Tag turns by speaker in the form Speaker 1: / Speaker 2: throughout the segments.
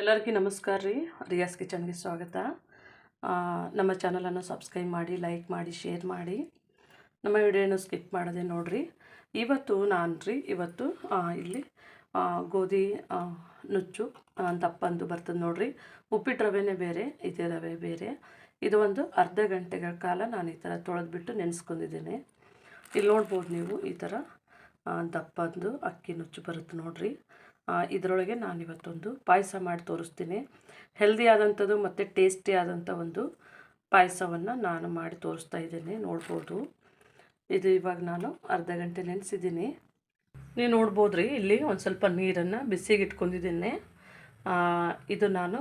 Speaker 1: ಎಲ್ಲರಿಗೂ ನಮಸ್ಕಾರ ರೀ. ರಿಯಾಸ್ ಕಿಚನ್ಗೆ ಸ್ವಾಗತ. ನಮ್ಮ ಚಾನಲನ್ನು ಸಬ್ಸ್ಕ್ರೈಬ್ ಮಾಡಿ, ಲೈಕ್ ಮಾಡಿ, ಶೇರ್ ಮಾಡಿ. ನಮ್ಮ ವಿಡಿಯೋನ ಸ್ಕಿಪ್ ಮಾಡದೆ ನೋಡಿರಿ. ಇವತ್ತು ನಾನು ರೀ, ಇವತ್ತು ಇಲ್ಲಿ ಗೋಧಿ ನುಚ್ಚು ದಪ್ಪಂದು ಬರ್ತದೆ ನೋಡಿರಿ. ಉಪ್ಪಿಟ್ಟು ರವೆನೇ ಬೇರೆ, ಇದೇ ರವೆ ಬೇರೆ. ಇದು ಒಂದು ಅರ್ಧ ಗಂಟೆಗಳ ಕಾಲ ನಾನು ಈ ಥರ ತೊಳೆದ್ಬಿಟ್ಟು ನೆನೆಸ್ಕೊಂಡಿದ್ದೇನೆ. ಇಲ್ಲಿ ನೋಡ್ಬೋದು ನೀವು ಈ ಥರ ದಪ್ಪಂದು ಅಕ್ಕಿ ನುಚ್ಚು ಬರುತ್ತೆ ನೋಡಿರಿ. ಇದರೊಳಗೆ ನಾನು ಇವತ್ತೊಂದು ಪಾಯಸ ಮಾಡಿ ತೋರಿಸ್ತೀನಿ. ಹೆಲ್ದಿ ಆದಂಥದ್ದು ಮತ್ತು ಟೇಸ್ಟಿ ಆದಂಥ ಒಂದು ಪಾಯಸವನ್ನು ನಾನು ಮಾಡಿ ತೋರಿಸ್ತಾ ಇದ್ದೇನೆ. ನೋಡ್ಬೋದು. ಇದು ಇವಾಗ ನಾನು ಅರ್ಧ ಗಂಟೆ ನೆನೆಸಿದ್ದೀನಿ. ನೀವು ನೋಡ್ಬೋದು ರೀ ಇಲ್ಲಿ ಒಂದು ಸ್ವಲ್ಪ ನೀರನ್ನು ಬಿಸಿಗೆ ಇಟ್ಕೊಂಡಿದ್ದೇನೆ. ಇದು ನಾನು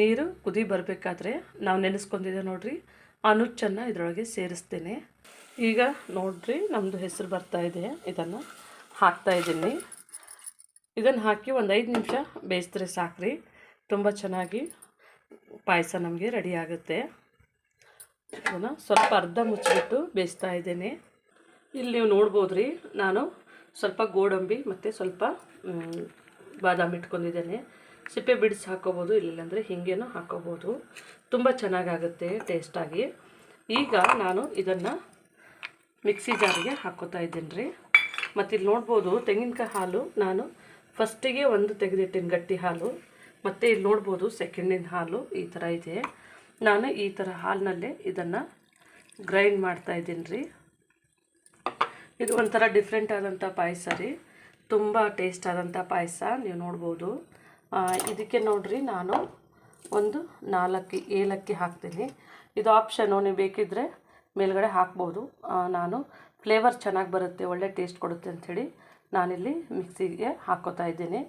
Speaker 1: ನೀರು ಕುದಿ ಬರಬೇಕಾದ್ರೆ ನಾವು ನೆನೆಸ್ಕೊಂಡಿದ್ದೆ ನೋಡ್ರಿ. ಆ ನುಚ್ಚನ್ನು ಇದರೊಳಗೆ ಸೇರಿಸ್ತೇನೆ. ಈಗ ನೋಡ್ರಿ ನಮ್ಮದು ಹೆಸರು ಬರ್ತಾ ಇದೆ. ಇದನ್ನು ಹಾಕ್ತಾ ಇದ್ದೀನಿ. ಇದನ್ನು ಹಾಕಿ ಒಂದು ಐದು ನಿಮಿಷ ಬೇಯಿಸಿದ್ರೆ ಸಾಕ್ರಿ. ತುಂಬ ಚೆನ್ನಾಗಿ ಪಾಯಸ ನಮಗೆ ರೆಡಿ ಆಗುತ್ತೆ. ಅದನ್ನು ಸ್ವಲ್ಪ ಅರ್ಧ ಮುಚ್ಚಿಬಿಟ್ಟು ಬೇಯಿಸ್ತಾ ಇದ್ದೇನೆ. ಇಲ್ಲಿ ನೀವು ನೋಡ್ಬೋದು ರೀ ನಾನು ಸ್ವಲ್ಪ ಗೋಡಂಬಿ ಮತ್ತು ಸ್ವಲ್ಪ ಬಾದಾಮಿ ಇಟ್ಕೊಂಡಿದ್ದೇನೆ. ಸಿಪ್ಪೆ ಬಿಡಿಸಿ ಹಾಕೋಬೋದು ಇಲ್ಲಾಂದರೆ ಹಿಂಗೇನೂ ಹಾಕೋಬೋದು. ತುಂಬ ಚೆನ್ನಾಗಾಗುತ್ತೆ ಟೇಸ್ಟಾಗಿ ಈಗ ನಾನು ಇದನ್ನು ಮಿಕ್ಸಿ ಜಾರಿಗೆ ಹಾಕೋತಾ ಇದ್ದೀನಿ ರೀ ಮತ್ತು ಇಲ್ಲಿ ನೋಡ್ಬೋದು, ತೆಂಗಿನಕಾಯಿ ಹಾಲು ನಾನು ಫಸ್ಟಿಗೆ ಒಂದು ತೆಗೆದಿಟ್ಟಿನ ಗಟ್ಟಿ ಹಾಲು, ಮತ್ತು ಇಲ್ಲಿ ನೋಡ್ಬೋದು ಸೆಕೆಂಡಿನ ಹಾಲು ಈ ಥರ ಇದೆ. ನಾನು ಈ ಥರ ಹಾಲಿನಲ್ಲೇ ಇದನ್ನು ಗ್ರೈಂಡ್ ಮಾಡ್ತಾ ಇದ್ದೀನಿ ರೀ. ಇದು ಒಂಥರ ಡಿಫ್ರೆಂಟ್ ಆದಂಥ ಪಾಯಸ ರೀ. ತುಂಬ ಟೇಸ್ಟ್ ಆದಂಥ ಪಾಯಸ, ನೀವು ನೋಡ್ಬೋದು. ಇದಕ್ಕೆ ನೋಡ್ರಿ ನಾನು ಒಂದು ನಾಲ್ಕು ಏಲಕ್ಕಿ ಹಾಕ್ತೀನಿ. ಇದು ಆಪ್ಷನು ನೀವು ಬೇಕಿದ್ದರೆ ಮೇಲ್ಗಡೆ ಹಾಕ್ಬೋದು. ನಾನು ಫ್ಲೇವರ್ ಚೆನ್ನಾಗಿ ಬರುತ್ತೆ, ಒಳ್ಳೆ ಟೇಸ್ಟ್ ಕೊಡುತ್ತೆ ಅಂಥೇಳಿ. ನಾನಿಲ್ಲಿ ಮಿಕ್ಸಿಗೆ ಹಾಕೋತಾ ಇದ್ದೀನಿ.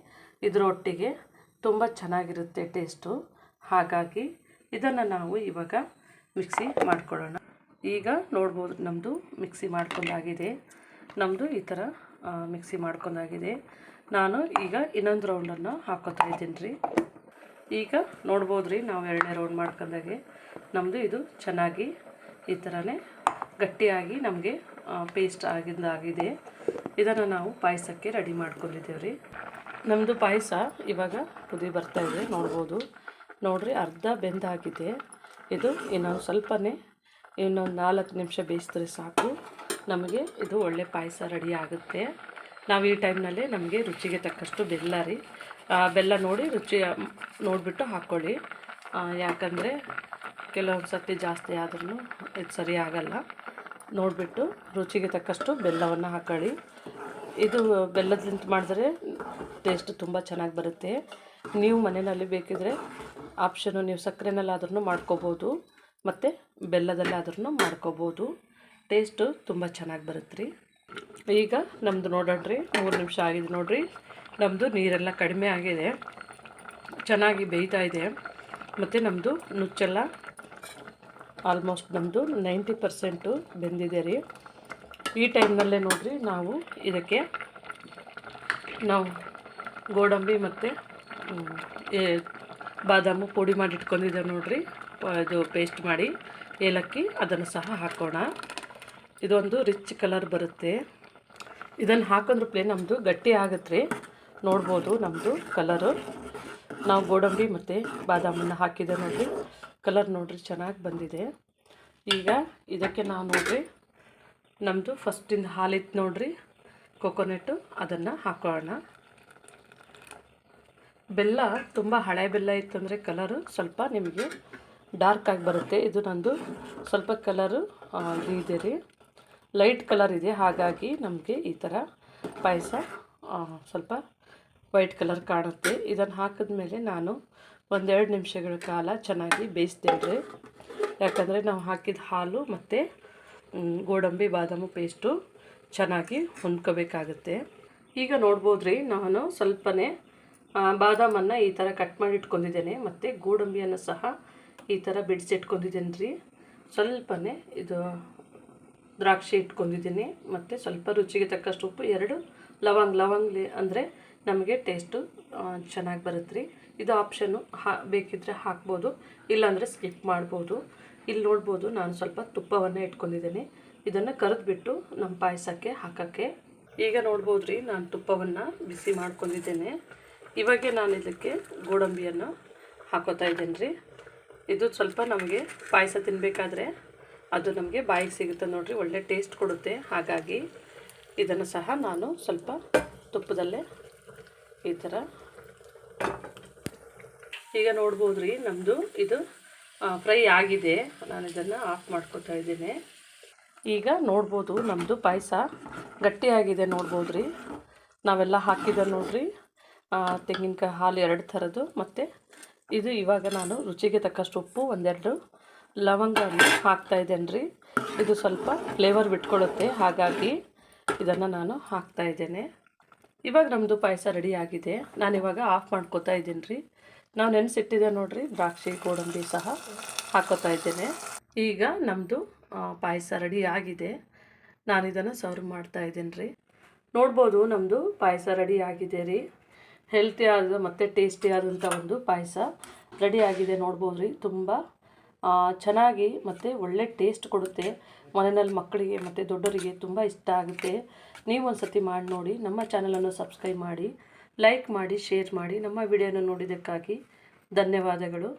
Speaker 1: ಇದರೊಟ್ಟಿಗೆ ತುಂಬ ಚೆನ್ನಾಗಿರುತ್ತೆ ಟೇಸ್ಟು. ಹಾಗಾಗಿ ಇದನ್ನು ನಾವು ಇವಾಗ ಮಿಕ್ಸಿ ಮಾಡ್ಕೊಳ್ಳೋಣ. ಈಗ ನೋಡ್ಬೋದು ನಮ್ಮದು ಮಿಕ್ಸಿ ಮಾಡ್ಕೊಂಡಾಗಿದೆ. ನಮ್ಮದು ಈ ಥರ ಮಿಕ್ಸಿ ಮಾಡ್ಕೊಂಡಾಗಿದೆ. ನಾನು ಈಗ ಇನ್ನೊಂದು ರೌಂಡನ್ನು ಹಾಕೋತಾ ಇದ್ದೀನಿ ರೀ ಈಗ ನೋಡ್ಬೋದು ರೀ ನಾವು ಎರಡನೇ ರೌಂಡ್ ಮಾಡ್ಕೊಂಡಾಗೆ. ನಮ್ಮದು ಇದು ಚೆನ್ನಾಗಿ ಈ ಥರನೇ ಗಟ್ಟಿಯಾಗಿ ನಮಗೆ ಪೇಸ್ಟ್ ಆಗಿದ್ದಾಗಿದೆ ಇದನ್ನು ನಾವು ಪಾಯಸಕ್ಕೆ ರೆಡಿ ಮಾಡ್ಕೊಂಡಿದ್ದೇವೆ ರೀ ನಮ್ಮದು ಪಾಯಸ ಇವಾಗ ಕುದಿ ಬರ್ತಾ ಇದೆ, ನೋಡ್ಬೋದು. ನೋಡಿರಿ, ಅರ್ಧ ಬೆಂದಾಗಿದೆ. ಇದು ಇನ್ನೊಂದು ಸ್ವಲ್ಪನೇ ಇನ್ನೊಂದು ನಾಲ್ಕು ನಿಮಿಷ ಬೇಯಿಸಿದ್ರೆ ಸಾಕು. ನಮಗೆ ಇದು ಒಳ್ಳೆ ಪಾಯಸ ರೆಡಿ ಆಗುತ್ತೆ. ನಾವು ಈ ಟೈಮ್ನಲ್ಲೇ ನಮಗೆ ರುಚಿಗೆ ತಕ್ಕಷ್ಟು ಬೆಲ್ಲ ರೀ. ಬೆಲ್ಲ ನೋಡಿ ರುಚಿ ನೋಡಿಬಿಟ್ಟು ಹಾಕ್ಕೊಳ್ಳಿ ಯಾಕಂದರೆ ಕೆಲವೊಂದು ಸರ್ತಿ ಜಾಸ್ತಿ ಆದ್ರೂ ಇದು ಸರಿ ಆಗಲ್ಲ. ನೋಡಿಬಿಟ್ಟು ರುಚಿಗೆ ತಕ್ಕಷ್ಟು ಬೆಲ್ಲವನ್ನು ಹಾಕೊಳ್ಳಿ. ಇದು ಬೆಲ್ಲದಿಂದ ಮಾಡಿದ್ರೆ ಟೇಸ್ಟ್ ತುಂಬ ಚೆನ್ನಾಗಿ ಬರುತ್ತೆ. ನೀವು ಮನೆಯಲ್ಲಿ ಬೇಕಿದ್ರೆ ಆಪ್ಷನು ನೀವು ಸಕ್ಕರೆನಲ್ಲಾದ್ರೂ ಮಾಡ್ಕೋಬೋದು, ಮತ್ತು ಬೆಲ್ಲದಲ್ಲಾದ್ರೂ ಮಾಡ್ಕೋಬೋದು. ಟೇಸ್ಟು ತುಂಬ ಚೆನ್ನಾಗಿ ಬರುತ್ತೆ ರೀ ಈಗ ನಮ್ಮದು ನೋಡೋಣ್ರಿ, ಮೂರು ನಿಮಿಷ ಆಗಿದೆ ನೋಡಿರಿ. ನಮ್ಮದು ನೀರೆಲ್ಲ ಕಡಿಮೆ ಆಗಿದೆ. ಚೆನ್ನಾಗಿ ಬೇಯ್ತಾ ಇದೆ. ಮತ್ತು ನಮ್ಮದು ನುಚ್ಚೆಲ್ಲ ಆಲ್ಮೋಸ್ಟ್ ನಮ್ಮದು ನೈಂಟಿ ಪರ್ಸೆಂಟು ಬೆಂದಿದೆ ರೀ. ಈ ಟೈಮ್ನಲ್ಲೇ ನೋಡಿರಿ ನಾವು ಇದಕ್ಕೆ ನಾವು ಗೋಡಂಬಿ ಮತ್ತು ಬಾದಾಮು ಪುಡಿ ಮಾಡಿ ಇಟ್ಕೊಂಡಿದ್ದೆ ನೋಡಿರಿ. ಇದು ಪೇಸ್ಟ್ ಮಾಡಿ ಏಲಕ್ಕಿ ಅದನ್ನು ಸಹ ಹಾಕೋಣ. ಇದೊಂದು ರಿಚ್ ಕಲರ್ ಬರುತ್ತೆ. ಇದನ್ನು ಹಾಕಿದ್ರೆ ಪ್ಲೇ ನಮ್ಮದು ಗಟ್ಟಿ ಆಗುತ್ತೆ ರೀ. ನೋಡ್ಬೋದು ನಮ್ಮದು ಕಲರು ನಾವು ಗೋಡಂಬಿ ಮತ್ತು ಬಾದಾಮನ್ನು ಹಾಕಿದೆ ನೋಡಿರಿ. ಕಲರ್ ನೋಡ್ರಿ ಚೆನ್ನಾಗಿ ಬಂದಿದೆ. ಈಗ ಇದಕ್ಕೆ ನಾವು ನೋಡ್ರಿ ನಮ್ಮದು ಫಸ್ಟಿಂದ ಹಾಲಿತ್ತು ನೋಡ್ರಿ ಕೊಕೊನೆಟ್ಟು ಅದನ್ನು ಹಾಕೋಣ. ಬೆಲ್ಲ ತುಂಬ ಹಳೆ ಬೆಲ್ಲ ಇತ್ತಂದರೆ ಕಲರು ಸ್ವಲ್ಪ ನಿಮಗೆ ಡಾರ್ಕ್ ಆಗಿ ಬರುತ್ತೆ. ಇದು ನಂದು ಸ್ವಲ್ಪ ಕಲರು ಇದೆ ರೀ. ಲೈಟ್ ಕಲರ್ ಇದೆ, ಹಾಗಾಗಿ ನಮಗೆ ಈ ಥರ ಪಾಯಸ ಸ್ವಲ್ಪ ವೈಟ್ ಕಲರ್ ಕಾಣುತ್ತೆ. ಇದನ್ನು ಹಾಕಿದ ಮೇಲೆ ನಾನು ಒಂದೆರಡು ನಿಮಿಷಗಳ ಕಾಲ ಚೆನ್ನಾಗಿ ಬೇಯಿಸ್ತೇವೆ ರೀ. ಯಾಕಂದರೆ ನಾವು ಹಾಕಿದ ಹಾಲು ಮತ್ತು ಗೋಡಂಬಿ, ಬಾದಾಮಿ ಪೇಸ್ಟು ಚೆನ್ನಾಗಿ ಹೊಂದ್ಕೋಬೇಕಾಗುತ್ತೆ ಈಗ ನೋಡ್ಬೋದು ರೀ, ನಾನು ಸ್ವಲ್ಪನೇ ಬಾದಾಮನ್ನು ಈ ಥರ ಕಟ್ ಮಾಡಿ ಇಟ್ಕೊಂಡಿದ್ದೇನೆ ಮತ್ತು ಗೋಡಂಬಿಯನ್ನು ಸಹ ಈ ಥರ ಬಿಡಿಸಿಟ್ಕೊಂಡಿದ್ದೇನೆ ರೀ. ಸ್ವಲ್ಪನೇ ಇದು ದ್ರಾಕ್ಷಿ ಇಟ್ಕೊಂಡಿದ್ದೀನಿ ಮತ್ತು ಸ್ವಲ್ಪ ರುಚಿಗೆ ತಕ್ಕಷ್ಟು ಉಪ್ಪು, ಎರಡು ಲವಂಗ್, ಲವಂಗ್ಲಿ ಅಂದರೆ ನಮಗೆ ಟೇಸ್ಟು ಚೆನ್ನಾಗಿ ಬರುತ್ತೆ ರೀ ಇದು ಆಪ್ಷನ್ನು ಹಾ ಬೇಕಿದ್ದರೆ ಹಾಕ್ಬೋದು. ಇಲ್ಲಾಂದರೆ ಸ್ಕಿಪ್ ಮಾಡ್ಬೋದು. ಇಲ್ಲಿ ನೋಡ್ಬೋದು, ನಾನು ಸ್ವಲ್ಪ ತುಪ್ಪವನ್ನು ಇಟ್ಕೊಂಡಿದ್ದೀನಿ. ಇದನ್ನು ಕರೆದ್ಬಿಟ್ಟು ನಮ್ಮ ಪಾಯಸಕ್ಕೆ ಹಾಕೋಕ್ಕೆ. ಈಗ ನೋಡ್ಬೋದು ರೀ ನಾನು ತುಪ್ಪವನ್ನು ಬಿಸಿ ಮಾಡ್ಕೊಂಡಿದ್ದೇನೆ. ಇವಾಗೆ ನಾನು ಇದಕ್ಕೆ ಗೋಡಂಬಿಯನ್ನು ಹಾಕೋತಾ ಇದ್ದೇನೆ ರೀ ಇದು ಸ್ವಲ್ಪ ನಮಗೆ ಪಾಯಸ ತಿನ್ನಬೇಕಾದ್ರೆ ಅದು ನಮಗೆ ಬಾಯಿಗೆ ಸಿಗುತ್ತೆ ನೋಡಿರಿ, ಒಳ್ಳೆ ಟೇಸ್ಟ್ ಕೊಡುತ್ತೆ. ಹಾಗಾಗಿ ಇದನ್ನು ಸಹ ನಾನು ಸ್ವಲ್ಪ ತುಪ್ಪದಲ್ಲೇ ಈ ಥರ. ಈಗ ನೋಡ್ಬೋದು ರೀ ನಮ್ಮದು ಇದು ಫ್ರೈ ಆಗಿದೆ. ನಾನು ಇದನ್ನು ಆಫ್ ಮಾಡ್ಕೊತಾ ಇದ್ದೀನಿ. ಈಗ ನೋಡ್ಬೋದು ನಮ್ಮದು ಪಾಯಸ ಗಟ್ಟಿಯಾಗಿದೆ ನೋಡ್ಬೋದು ರೀ ನಾವೆಲ್ಲ ಹಾಕಿದ ನೋಡ್ರಿ. ತೆಂಗಿನಕಾಯಿ ಹಾಲು ಎರಡು ಥರದ್ದು, ಮತ್ತು ಇದು ಇವಾಗ ನಾನು ರುಚಿಗೆ ತಕ್ಕಷ್ಟು ಉಪ್ಪು, ಒಂದೆರಡು ಲವಂಗನ ಹಾಕ್ತಾ ಇದ್ದೇನೆ ರೀ ಇದು ಸ್ವಲ್ಪ ಫ್ಲೇವರ್ ಬಿಟ್ಕೊಳ್ಳುತ್ತೆ ಹಾಗಾಗಿ ಇದನ್ನು ನಾನು ಹಾಕ್ತಾ ಇದ್ದೇನೆ. ಇವಾಗ ನಮ್ಮದು ಪಾಯಸ ರೆಡಿ ಆಗಿದೆ. ನಾನು ಇವಾಗ ಆಫ್ ಮಾಡ್ಕೋತಾ ಇದ್ದೀನಿ ರೀ. ನಾವು ನೆನೆಸಿಟ್ಟಿದ್ದೆ ನೋಡಿರಿ, ದ್ರಾಕ್ಷಿ, ಗೋಡಂಬಿ ಸಹ ಹಾಕೋತಾ ಇದ್ದೇನೆ. ಈಗ ನಮ್ಮದು ಪಾಯಸ ರೆಡಿ ಆಗಿದೆ. ನಾನು ಇದನ್ನು ಸರ್ವ್ ಮಾಡ್ತಾ ಇದ್ದೀನಿ ರೀ. ನೋಡ್ಬೋದು ನಮ್ಮದು ಪಾಯಸ ರೆಡಿ ಆಗಿದೆ ರೀ. ಹೆಲ್ತಿ ಆದ ಮತ್ತು ಟೇಸ್ಟಿ ಆದಂಥ ಒಂದು ಪಾಯಸ ರೆಡಿ ಆಗಿದೆ ನೋಡ್ಬೋದು ರೀ. ತುಂಬ ಚೆನ್ನಾಗಿ ಮತ್ತು ಒಳ್ಳೆ ಟೇಸ್ಟ್ ಕೊಡುತ್ತೆ. ಮನೆಯಲ್ಲಿ ಮಕ್ಕಳಿಗೆ ಮತ್ತು ದೊಡ್ಡವರಿಗೆ ತುಂಬ ಇಷ್ಟ ಆಗುತ್ತೆ. ನೀವು ಒಂದು ಸತಿ ಮಾಡಿ ನೋಡಿ, ನಮ್ಮ ಚಾನಲನ್ನು ಸಬ್ಸ್ಕ್ರೈಬ್ ಮಾಡಿ ಲೈಕ್ ಮಾಡಿ ಶೇರ್ ಮಾಡಿ ನಮ್ಮ ವಿಡಿಯೋನ ನೋಡಿದ್ದಕ್ಕಾಗಿ ಧನ್ಯವಾದಗಳು.